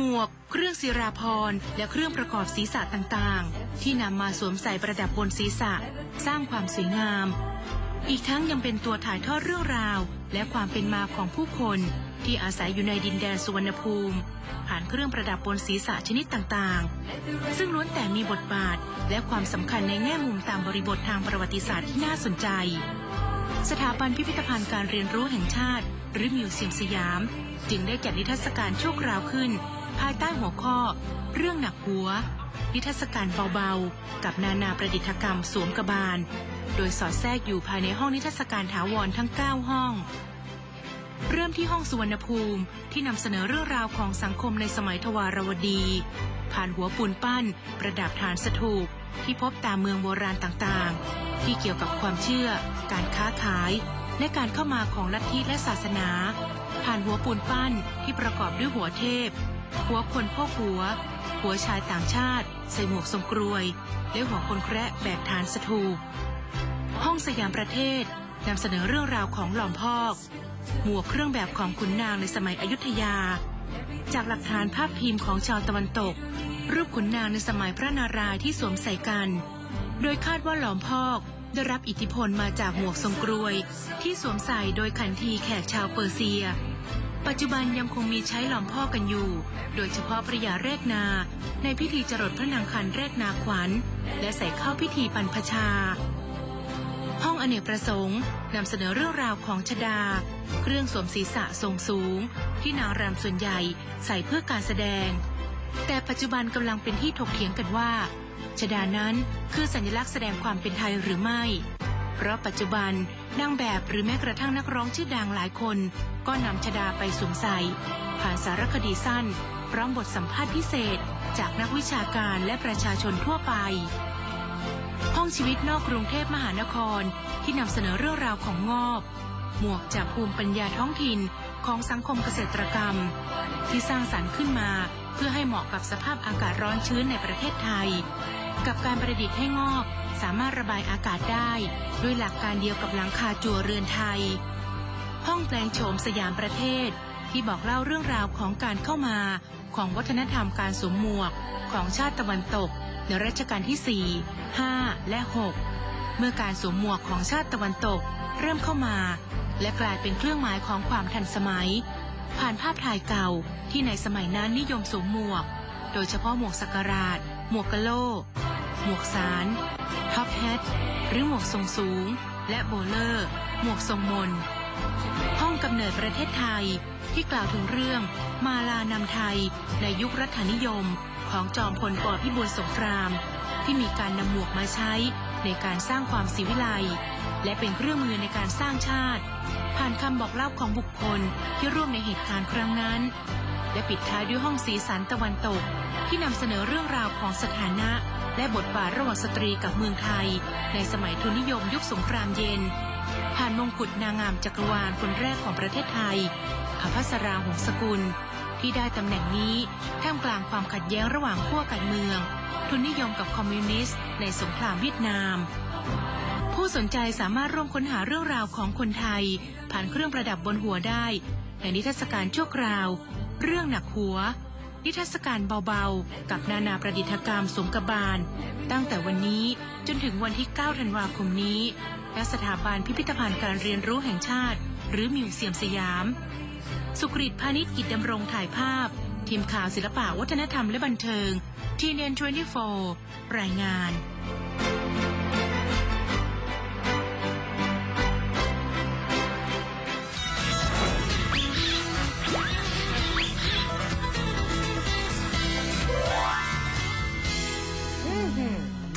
หมวก เครื่องศิราพรณ์และเครื่องประกอบศีรษะต่างๆ ที่นำมาสวมใส่ประดับบนศีรษะ สร้างความสวยงาม อีกทั้งยังเป็นตัวถ่ายทอดเรื่องราว และความเป็นมาของผู้คน ที่อาศัยอยู่ในดินแดนสุวรรณภูมิ ผ่านเครื่องประดับบนศีรษะชนิดต่างๆ ซึ่งล้วนแต่มีบทบาท และความสำคัญในแง่มุมตามบริบททางประวัติศาสตร์ที่น่าสนใจ สถาบันพิพิธภัณฑ์การเรียนรู้แห่งชาติ หรือมิวเซียมสยาม จึงได้จัดนิทรรศการชั่วคราวขึ้น ภายใต้หัวข้อ เรื่องหนักหัว นิทรรศการเบาๆ กับนานาประดิษฐกรรมสวมกระบาล โดยสอดแทรกอยู่ภายในห้องนิทรรศการถาวรทั้ง 9 ห้อง เริ่มที่ห้องสุวรรณภูมิที่นำเสนอเรื่องราวของสังคมในสมัยทวารวดี ผ่านหัวปูนปั้น ประดับฐานสถูปที่พบตามเมืองโบราณต่างๆ ที่เกี่ยวกับความเชื่อ การค้าขาย และการเข้ามาของลัทธิและศาสนา ผ่านหัวปูนปั้นที่ประกอบด้วยหัวเทพ หัวคนพ่อหัว หัวชายต่างชาติ ใส่หมวกทรงกรวย และหัวคนแคระแบกฐานสถูปห้องสยามประเทศนำเสนอเรื่องราวของหลอมพอก หมวกเครื่องแบบของขุนนางในสมัยอยุธยา จากหลักฐานภาพพิมพ์ของชาวตะวันตก รูปขุนนางในสมัยพระนารายณ์ที่สวมใส่กัน โดยคาดว่าหลอมพอกได้รับอิทธิพลมาจากหมวกทรงกรวย ที่สวมใส่โดยขันทีแขกชาวเปอร์เซีย ปัจจุบันยังคงมีใช้หลอมพ่อกกันอยู่ โดยเฉพาะพระยาแรกนา ในพิธีจรดพระนางคันแรกนาขวัญ และใส่เข้าพิธีปันพชา ห้องอเนกประสงค์นำเสนอเรื่องราวของชดา เครื่องสวมศีรษะทรงสูง ที่นางรำส่วนใหญ่ใส่เพื่อการแสดง แต่ปัจจุบันกำลังเป็นที่ถกเถียงกันว่าชดานั้นคือสัญลักษณ์แสดงความเป็นไทยหรือไม่ เพราะปัจจุบันนางแบบหรือแม้กระทั่งนักร้องชื่อดังหลายคน ก็นำชดาไปสวมใส่ ผ่านสารคดีสั้น พร้อมบทสัมภาษณ์พิเศษ จากนักวิชาการและประชาชนทั่วไป ห้องชีวิตนอกกรุงเทพมหานครที่นำเสนอเรื่องราวของงอบ หมวกจากภูมิปัญญาท้องถิ่นของสังคมเกษตรกรรม ที่สร้างสรรค์ขึ้นมาเพื่อให้เหมาะกับสภาพอากาศร้อนชื้นในประเทศไทย กับการประดิษฐ์ให้งอบ สามารถระบายอากาศได้ด้วยหลักการเดียวกับหลังคาจั่วเรือนไทย ห้องแปลงโฉมสยามประเทศ ที่บอกเล่าเรื่องราวของการเข้ามาของวัฒนธรรมการสวมหมวกของชาติตะวันตก ในรัชกาลที่ 4 5 และ 6 เมื่อการสวมหมวกของชาติตะวันตก เริ่มเข้ามา และกลายเป็นเครื่องหมายของความทันสมัย ผ่านภาพถ่ายเก่าที่ในสมัยนั้นนิยมสวมหมวก โดยเฉพาะหมวกสักการาชหมวกกะโหลก หมวกสารท็อปแฮทหรือหมวกทรงสูง และโบเลอร์ หมวกทรงมน ห้องกำเนิดประเทศไทยที่กล่าวถึงเรื่องมาลานำไทยในยุครัฐนิยมของจอมพลปพิบูลสงคราม ที่มีการนำหมวกมาใช้ในการสร้างความศิวิไลและเป็นเครื่องมือในการสร้างชาติ ผ่านคำบอกเล่าของบุคคลที่ร่วมในเหตุการณ์ครั้งนั้น และปิดท้ายด้วยห้องสีสันตะวันตกที่นำเสนอเรื่องราวของสถานะ และบทบาทระหว่างสตรีกับเมืองไทย ในสมัยทุนนิยมยุคสงครามเย็น ผ่านมงกุฎนางงามจักรวาลคนแรกของประเทศไทยอภัสราหงสกุล ที่ได้ตำแหน่งนี้ท่ามกลางความขัดแย้งระหว่างขั้วการเมือง ทุนนิยมกับคอมมิวนิสต์ในสงครามเวียดนาม ผู้สนใจสามารถร่วมค้นหาเรื่องราวของคนไทย ผ่านเครื่องประดับบนหัวได้ ในนิทรรศการชั่วคราว เรื่องหนักหัว นิทรรศการเบาๆ กับนานาประดิษฐกรรมสมกบาล ตั้งแต่วันนี้จนถึงวันที่ 9 ธันวาคมนี้ณสถาบันพิพิธภัณฑ์การเรียนรู้แห่งชาติ หรือมิวเซียมสยาม สุกริตพาณิชกิจดำรงถ่ายภาพ ทีมข่าวศิลปะวัฒนธรรมและบันเทิง TNN 24 รายงาน